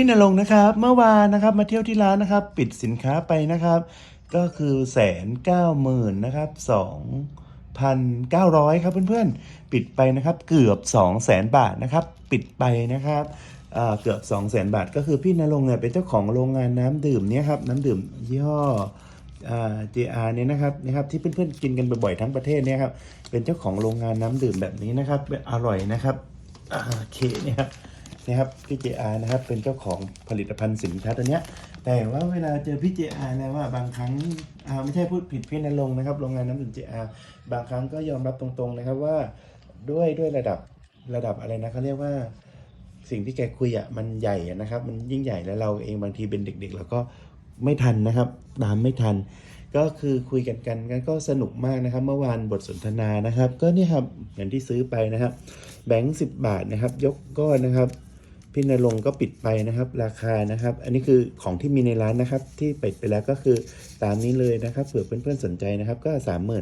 พี่นรงนะครับเมื่อวานนะครับมาเที่ยวที่ร้านนะครับ ปิดสินค้าไปนะครับ ก็คือแสนเก้าหมื่นนะครับสองพันเก้าร้อยครับเพื่อนๆ ปิดไปนะครับเกือบสองแสนบาทนะครับ ปิดไปนะครับอ่าเกือบสองแสนบาท ก็คือพี่นรงเนี่ยเป็นเจ้าของโรงงานน้ำดื่มเนี่ยครับน้ำดื่มยี่ห้ออ่า JR เนี่ยนะครับนะครับที่เพื่อนๆกินกันบ่อยๆทั้งประเทศเนี่ยครับเป็นเจ้าของโรงงานน้ำดื่มแบบนี้นะครับอร่อยนะครับอ่าโอเคเนี่ยครับ นะครับพี่ JR นะครับเป็นเจ้าของผลิตภัณฑ์สินค้าตัวเนี้ยแต่ว่าเวลาเจอพี่ JR แล้วว่าบางครั้งไม่ใช่พูดผิดพี่นรงค์นะครับโรงงานน้ำดื่ม JR บางครั้งก็ยอมรับตรงๆนะครับว่าด้วยด้วยระดับระดับอะไรนะเขาเรียกว่าสิ่งที่แกคุยอะมันใหญ่นะครับ มันยิ่งใหญ่แล้วเราเองบางทีเป็นเด็กๆเราก็ไม่ทันนะครับตามไม่ทัน ก็คือคุยกันกันกันก็สนุกมากนะครับ เมื่อวานบทสนทนานะครับ ก็เนี่ยครับอย่างที่ซื้อไปนะครับ แบงค์สิบบาทนะครับ ยกก้อนนะครับ พี่นรงก็ปิดไปนะครับ ราคานะครับ อันนี้คือของที่มีในร้านนะครับ ที่ปิดไปแล้วก็คือตามนี้เลยนะครับเผื่อเพื่อนๆสนใจนะครับ ก็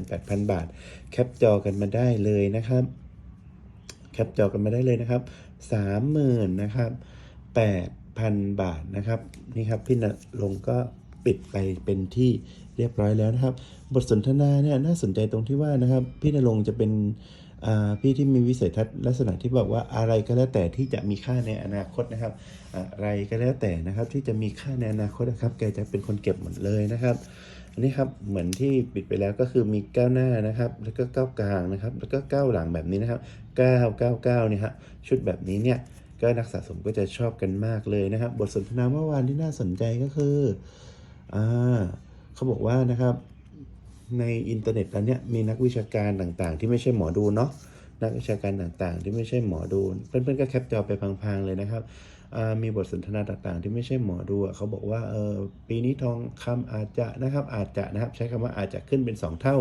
38,000 บาท แคปจอกันมาได้เลยนะครับ แคปจอกันมาได้เลยนะครับสามหมื่นนะครับแปดพันบาทนะครับนี่ครับพี่นรงก็ปิดไปเป็นที่เรียบร้อยแล้วนะครับ บทสนทนาเนี่ยน่าสนใจตรงที่ว่านะครับ พี่นรงจะเป็น พี่ที่มีวิสัยทัศน์ลักษณะที่บอกว่าอะไรก็แล้วแต่ที่จะมีค่าในอนาคตนะครับ อะไรก็แล้วแต่นะครับที่จะมีค่าในอนาคตนะครับ แกจะเป็นคนเก็บหมดเลยนะครับอันนี้ครับเหมือนที่ปิดไปแล้วก็คือมีก้าวหน้านะครับ แล้วก็ก้าวกลางนะครับ แล้วก็ก้าวหลังแบบนี้นะครับ9 9 9เนี่ยฮะชุดแบบนี้เนี่ยก็นักสะสมก็จะชอบกันมากเลยนะครับ บทสนทนาเมื่อวานที่น่าสนใจก็คืออ่าเขาบอกว่านะครับ ในอินเทอร์เน็ตตอนนี้มีนักวิชาการต่างๆ ที่ไม่ใช่หมอดูเนาะนักวิชาการต่างๆ ที่ไม่ใช่หมอดูเพื่อนๆก็แคปจอไปพังๆเลยนะครับมีบทสนทนาต่างๆ ที่ไม่ใช่หมอดูอะเขาบอกว่าเออปีนี้ทองคำอาจจะนะครับอาจจะนะครับใช้คำว่าอาจจะขึ้นเป็น 2 เท่า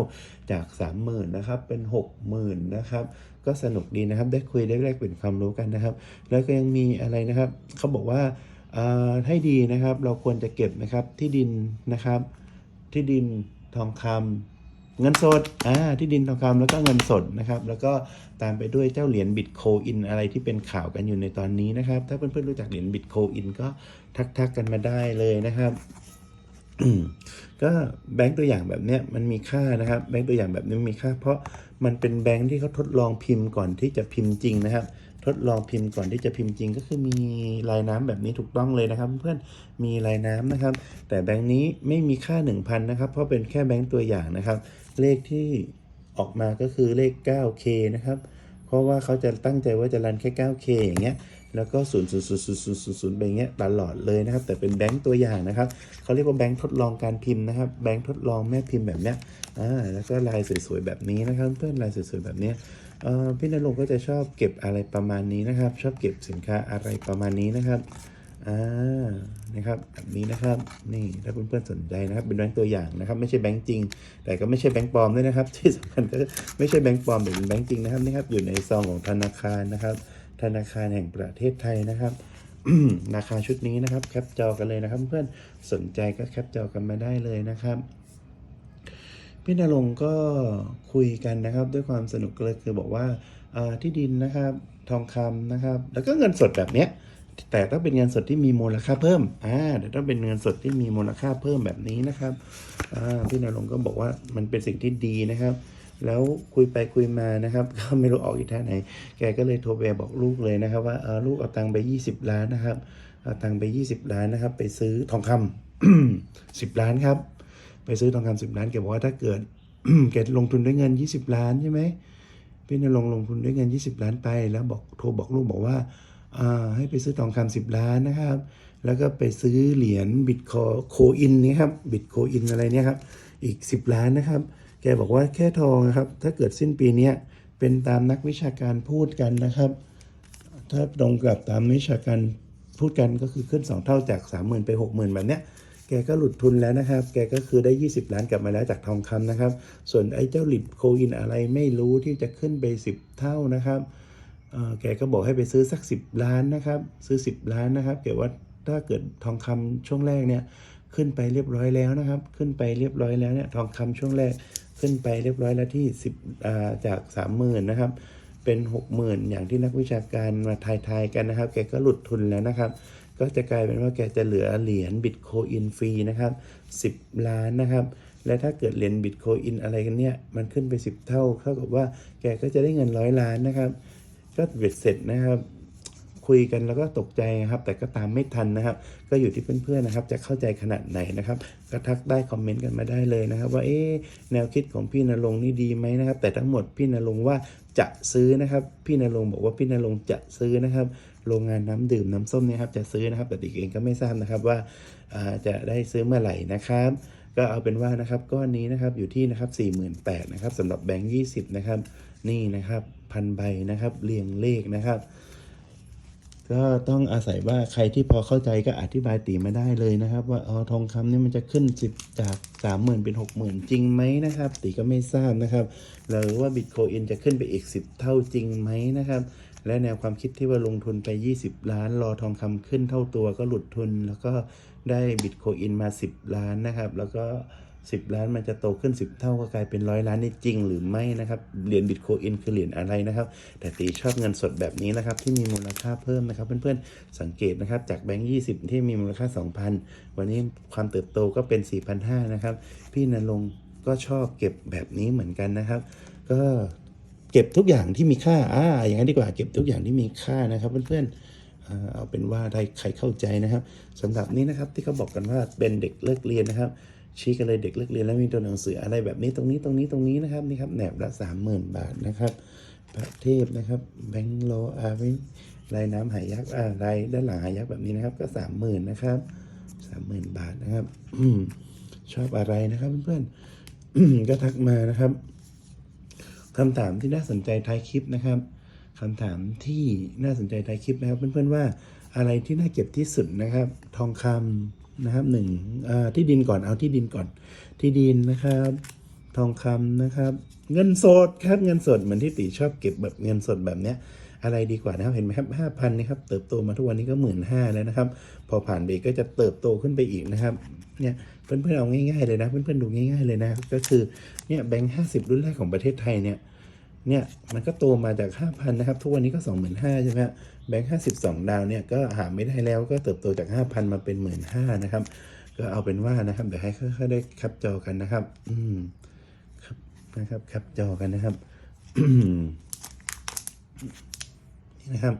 จาก 30,000นะครับเป็น 60,000นะครับก็สนุกดีนะครับได้คุยได้แลกเปลี่ยนความรู้กันนะครับ แล้วก็ยังมีอะไรนะครับเขาบอกว่าอ่าให้ดีนะครับเราควรจะเก็บนะครับที่ดินนะครับที่ดิน ทองคำเงินสดอ่าที่ดินทองคำแล้วก็เงินสดนะครับ แล้วก็ตามไปด้วยเจ้าเหรียญบิตโคอินอะไรที่เป็นข่าวกันอยู่ในตอนนี้นะครับ ถ้าเพื่อนๆรู้จักเหรียญบิตโคอินก็ทักๆกันมาได้เลยนะครับก็แบงค์ตัวอย่างแบบเนี้ยมันมีค่านะครับ แบงค์ตัวอย่างแบบนี้มีค่า เพราะมันเป็นแบงค์ที่เขาทดลองพิมพ์ก่อนที่จะพิมพ์จริงนะครับ ทดลองพิมพ์ก่อนที่จะพิมพ์จริง ก็คือมีลายน้ำแบบนี้ถูกต้องเลยนะครับ เพื่อนมีลายน้ำนะครับ แต่แบงค์นี้ไม่มีค่า 1,000 นะครับ เพราะเป็นแค่แบงค์ตัวอย่างนะครับ เลขที่ออกมาก็คือเลข 9K นะครับ เพราะว่าเขาจะตั้งใจว่าจะรันแค่ 9K อย่างเงี้ย แล้วก็0 0 0 0 0 0 0ไปอย่างเงี้ยตลอดเลยนะครับ แต่เป็นแบงค์ตัวอย่างนะครับเขาเรียกว่าแบงค์ทดลองการพิมพ์นะครับ แบงค์ทดลองแม่พิมพ์แบบเนี้ยอ่าแล้วก็ลายสวยๆแบบนี้นะครับ เพื่อนลายสวยๆแบบเนี้ยเอ่อพี่นรงค์ก็จะชอบเก็บอะไรประมาณนี้นะครับ ชอบเก็บสินค้าอะไรประมาณนี้นะครับอ่านะครับแบบนี้นะครับนี่ถ้าเพื่อนๆสนใจนะครับ เป็นแบงค์ตัวอย่างนะครับ ไม่ใช่แบงค์จริง แต่ก็ไม่ใช่แบงค์ปลอมด้วยนะครับ ที่สำคัญก็ไม่ใช่แบงค์ปลอมแต่เป็นแบงค์จริงนะครับนี่ครับอยู่ในซองของธนาคารนะครับ ธนาคารแห่งประเทศไทยนะครับราคาชุดนี้นะครับแคปจอกันเลยนะครับ เพื่อนสนใจก็แคปจอกันมาได้เลยนะครับพี่นรงค์ก็คุยกันนะครับ ด้วยความสนุกเลยคือบอกว่าที่ดินนะครับทองคำนะครับ แล้วก็เงินสดแบบเนี้ยแต่ต้องเป็นเงินสดที่มีมูลค่าเพิ่ม อ่าเดี๋ยวต้องเป็นเงินสดที่มีมูลค่าเพิ่มแบบนี้นะครับ อ่า พี่นรงค์ก็บอกว่ามันเป็นสิ่งที่ดีนะครับ แล้วคุยไปคุยมานะครับ ก็ไม่รู้ออกอีกท่าไหน แกก็เลยโทรไปบอกลูกเลยนะครับ ว่าเออลูกเอาตังค์ไป 20 ล้านนะครับเอาตังค์ไป 20 ล้านนะครับ ไปซื้อทองคำ10 ล้านครับ ไปซื้อทองคำสิบล้านแกบอกว่าถ้าเกิดแกลงทุนด้วยเงิน 20 ล้านใช่ไหมพี่นรงค์ลงทุนด้วยเงิน 20 ล้านไป แล้วบอกโทรบอกลูกบอกว่าอ่าให้ไปซื้อทองคำสิบล้านนะครับ แล้วก็ไปซื้อเหรียญบิตโคอินนี่ครับ บิตโคอินอะไรเนี่ยครับ อีก 10 ล้านนะครับ กบอกว่าแค่ทองนะครับ ถ้าเกิดสิ้นปีเนี้ยเป็นตามนักวิชาการพูดกันนะครับ ถ้าตรงกับตามวิชาการพูดกันก็คือขึ้น 2 เท่าจาก 30,000 ไป 60,000 แบบเนี้ยแกก็หลุดทุนแล้วนะครับ แกก็คือได้ 20 ล้านกลับมาแล้วจากทองคำนะครับ ส่วนไอ้เจ้าหลิบโคอินอะไรไม่รู้ที่จะขึ้นไป 10 เท่านะครับ แกก็บอกให้ไปซื้อสัก 10 ล้านนะครับ ซื้อ 10 ล้านนะครับแกว่าถ้าเกิดทองคำช่วงแรกเนี่ยขึ้นไปเรียบร้อยแล้วนะครับ ขึ้นไปเรียบร้อยแล้วเนี่ยทองคำช่วงแรก ขึ้นไปเรียบร้อยแล้วที่ 10าจาก 30,000นะครับ เป็น 60,000 อย่างที่นักวิชาการมาทายๆกันนะครับ แกก็หลุดทุนแล้วนะครับ ก็จะกลายเป็นว่าแกจะเหลือเหรียญบิตโคอินฟรีนะครับ 10 ล้านนะครับ และถ้าเกิดเหรียญบิตโคอินอะไรกันเนี่ย มันขึ้นไป 10 เท่าเท่ากับว่าแกก็จะได้เงินร้อยล้านนะครับ ก็เบ็ดเสร็จนะครับ คุยกันแล้วก็ตกใจนะครับ แต่ก็ตามไม่ทันนะครับ ก็อยู่ที่เพื่อนๆนะครับ จะเข้าใจขนาดไหนนะครับก็ทักได้คอมเมนต์กันมาได้เลยนะครับ ว่าเอ๊แนวคิดของพี่นรงค์นี่ดีไหมนะครับ แต่ทั้งหมดพี่นรงค์ว่าจะซื้อนะครับ พี่นรงค์บอกว่าพี่นรงค์จะซื้อนะครับโรงงานน้ำดื่มน้ำส้มเนี่ยครับจะซื้อนะครับ แต่ติ๊กเองก็ไม่ทราบนะครับว่าอ่าจะได้ซื้อเมื่อไหร่นะครับ ก็เอาเป็นว่านะครับก้อนนี้นะครับอยู่ที่นะครับ48,000นะครับสำหรับแบงค์20นะครับนี่นะครับพันใบนะครับเรียงเลขนะครับ ก็ต้องอาศัยว่าใครที่พอเข้าใจก็อธิบายตีมาได้เลยนะครับ ว่าอ๋อทองคำนี่มันจะขึ้นสิบจากสามหมื่นเป็นหกหมื่นจริงไหมนะครับ ตีก็ไม่ทราบนะครับหรือว่าบิตโคอินจะขึ้นไปอีกสิบเท่าจริงไหมนะครับ และแนวความคิดที่ว่าลงทุนไป 20 ล้าน รอทองคำขึ้นเท่าตัวก็หลุดทุน แล้วก็ได้บิตโคอินมา 10 ล้านนะครับ แล้วก็ 10 ล้านมันจะโตขึ้น 10 เท่าก็กลายเป็นร้อยล้านนี่จริงหรือไม่นะครับ เหรียญบิตโคอินคือเหรียญอะไรนะครับ แต่ตีชอบเงินสดแบบนี้นะครับที่มีมูลค่าเพิ่มนะครับเพื่อนๆ สังเกตนะครับจากแบงค์20 ที่มีมูลค่า 2,000 วันนี้ความเติบโตก็เป็น 4,500นะครับ พี่นรงค์ก็ชอบเก็บแบบนี้เหมือนกันนะครับ ก็เก็บทุกอย่างที่มีค่าอ่าอย่างนั้นดีกว่าเก็บทุกอย่างที่มีค่านะครับเพื่อนๆอ่าเอาเป็นว่าได้ใครเข้าใจนะครับสำหรับนี้นะครับที่เขาบอกกันว่าเป็นเด็กเลิกเรียนนะครับ ชี้กันเลยเด็กเลิกเรียนแล้วมีตัวหนังสืออะไรแบบนี้ตรงนี้ตรงนี้ตรงนี้นะครับนี่ครับแหนบละสามหมื่นบาทนะครับพระเทพนะครับแบงค์โลอาวิลายน้ำหายักษ์อ่าลายด้านหลังหายักษ์แบบนี้นะครับ ก็สามหมื่นนะครับสามหมื่นบาทนะครับอชอบอะไรนะครับเพื่อนๆอืมก็ทักมานะครับคำถามที่น่าสนใจท้ายคลิปนะครับคำถามที่น่าสนใจท้ายคลิปนะครับ เพื่อนๆว่า อะไรที่น่าเก็บที่สุดนะครับ ทองคำนะครับหนึ่งที่ดินก่อนเอาที่ดินก่อน ที่ดินนะครับ ทองคำนะครับ เงินสดครับเงินสดเหมือนที่ตีชอบเก็บแบบเงินสดแบบเนี้ยอะไรดีกว่านะครับเห็นไหมครับห้าพันนี่ครับเติบโตมาทุกวันนี้ก็หมื่นห้าแล้วนะครับ พอผ่านไปอีกก็จะเติบโตขึ้นไปอีกนะครับเนี่ยเพื่อนๆเอาง่ายๆเลยนะเพื่อนๆดูง่ายๆเลยนะก็คือเนี่ยแบงค์ห้าสิบรุ่นแรกของประเทศไทยเนี่ย เนี่ยมันก็โตมาจาก 5,000 นะครับ ทุกวันนี้ก็ 25,000ใช่ไหมแบงค์52 ดาวเนี่ยก็หาไม่ได้แล้วก็เติบโตจาก 5,000 มาเป็น 15,000นะครับ ก็เอาเป็นว่านะครับเดี๋ยวให้ค่อยๆได้แคปจอกันนะครับ อืมครับนะครับแคปจอกันนะครับนี่นะครับ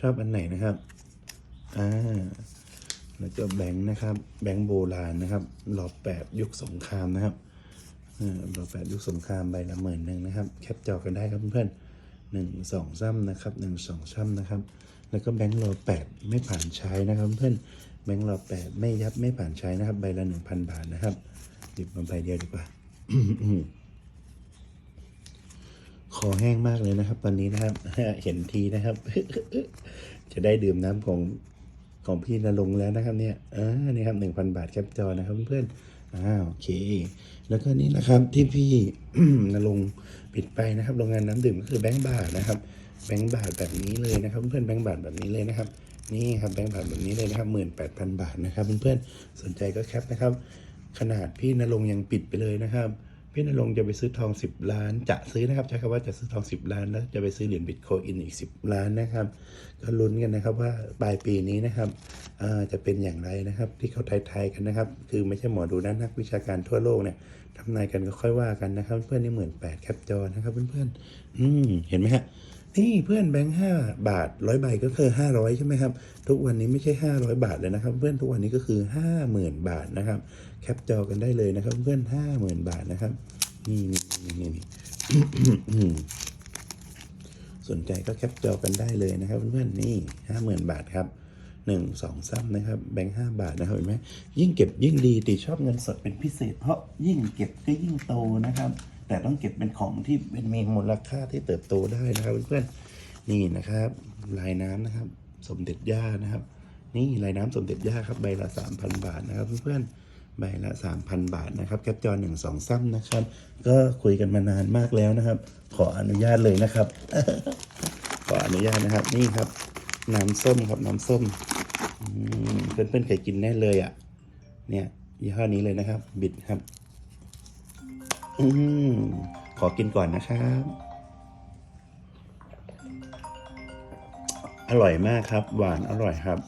ชอบอันไหนนะครับอ่าแล้วก็แบงค์นะครับ แบงค์โบราณนะครับรอบแปดยุคสงครามนะครับ เออราแปดยุคสงครามใบละหมื่นหนึ่งนะครับ แคปจอกันได้ครับเพื่อนๆหนึ่งสองซ้ำนะครับหนึ่งสองซ้ำนะครับ แล้วก็แบงค์รอแปดไม่ผ่านใช้นะครับ เพื่อนแบงค์รอแปดไม่ยับไม่ผ่านใช้นะครับ ใบละหนึ่งพันบาทนะครับหยิบมาใบเดียวดีกว่าคอแห้งมากเลยนะครับ ตอนนี้นะครับ เห็นทีนะครับ จะได้ดื่มน้ำของของพี่นรงค์แล้วนะครับ เนี่ยอ่านี่ครับหนึ่งพันบาทแคปจอนะครับ เพื่อนๆ อ่าโอเค แล้วก็นี่นะครับที่พี่นรงปิดไปนะครับ โรงงานน้ำดื่มก็คือแบงค์บาทนะครับ แบงค์บาทแบบนี้เลยนะครับ เพื่อนๆแบงค์บาทแบบนี้เลยนะครับ นี่ครับแบงค์บาทแบบนี้เลยนะครับหมื่นแปดพันบาทนะครับเพื่อนๆสนใจก็แคปนะครับ ขนาดพี่นรงยังปิดไปเลยนะครับ พี่นรงค์จะไปซื้อทอง 10 ล้าน จะซื้อนะครับใช้คำว่าจะซื้อทอง 10 ล้านแล้วจะไปซื้อเหรียญบิตโคอินอีก 10 ล้านนะครับ ก็ลุ้นกันนะครับว่าปลายปีนี้นะครับจะเป็นอย่างไรนะครับ ที่เขาทายๆกันนะครับ คือไม่ใช่หมอดูนะนักวิชาการทั่วโลกเนี่ยทำนายกันก็ค่อยว่ากันนะครับ เพื่อนนี่หมื่นแปดแคปจอนะครับเพื่อนๆอืมเห็นไหมฮะ นี่เพื่อนแบงค์ห้าบาทร้อยใบก็คือห้าร้อยใช่ไหมครับ ทุกวันนี้ไม่ใช่ห้าร้อยบาทเลยนะครับ เพื่อนทุกวันนี้ก็คือห้าหมื่นบาทนะครับ แคปจอกันได้เลยนะครับ เพื่อนห้าหมื่นบาทนะครับ นี่นี่นี่นี่นีสนใจก็แคปจอกันได้เลยนะครับ เพื่อนๆนี่ห้าหมื่นบาทครับหนึ่งสองสามนะครับ แบงค์ห้าบาทนะครับเห็นไหมยิ่งเก็บยิ่งดีติชอบเงินสดเป็นพิเศษ เพราะยิ่งเก็บก็ยิ่งโตนะครับ แต่ต้องเก็บเป็นของที่เป็นมีมูลค่าที่เติบโตได้นะครับเพื่อนๆนี่นะครับ ลายน้ำนะครับ สมเด็จย่านะครับ นี่ลายน้ำสมเด็จย่าครับใบละสามพันบาทนะครับเพื่อนๆใบละสามพันบาทนะครับแคปจอหนึ่งสองซ้ำนะครับ ก็คุยกันมานานมากแล้วนะครับ ขออนุญาตเลยนะครับ ขออนุญาตนะครับนี่ครับ น้ำส้มครับน้ำส้มอืมเพื่อนๆเคยกินแน่เลยอะ เนี่ยยี่ห้อนี้เลยนะครับ บิดครับ อืมขอกินก่อนนะครับ อร่อยมากครับ หวานอร่อยครับ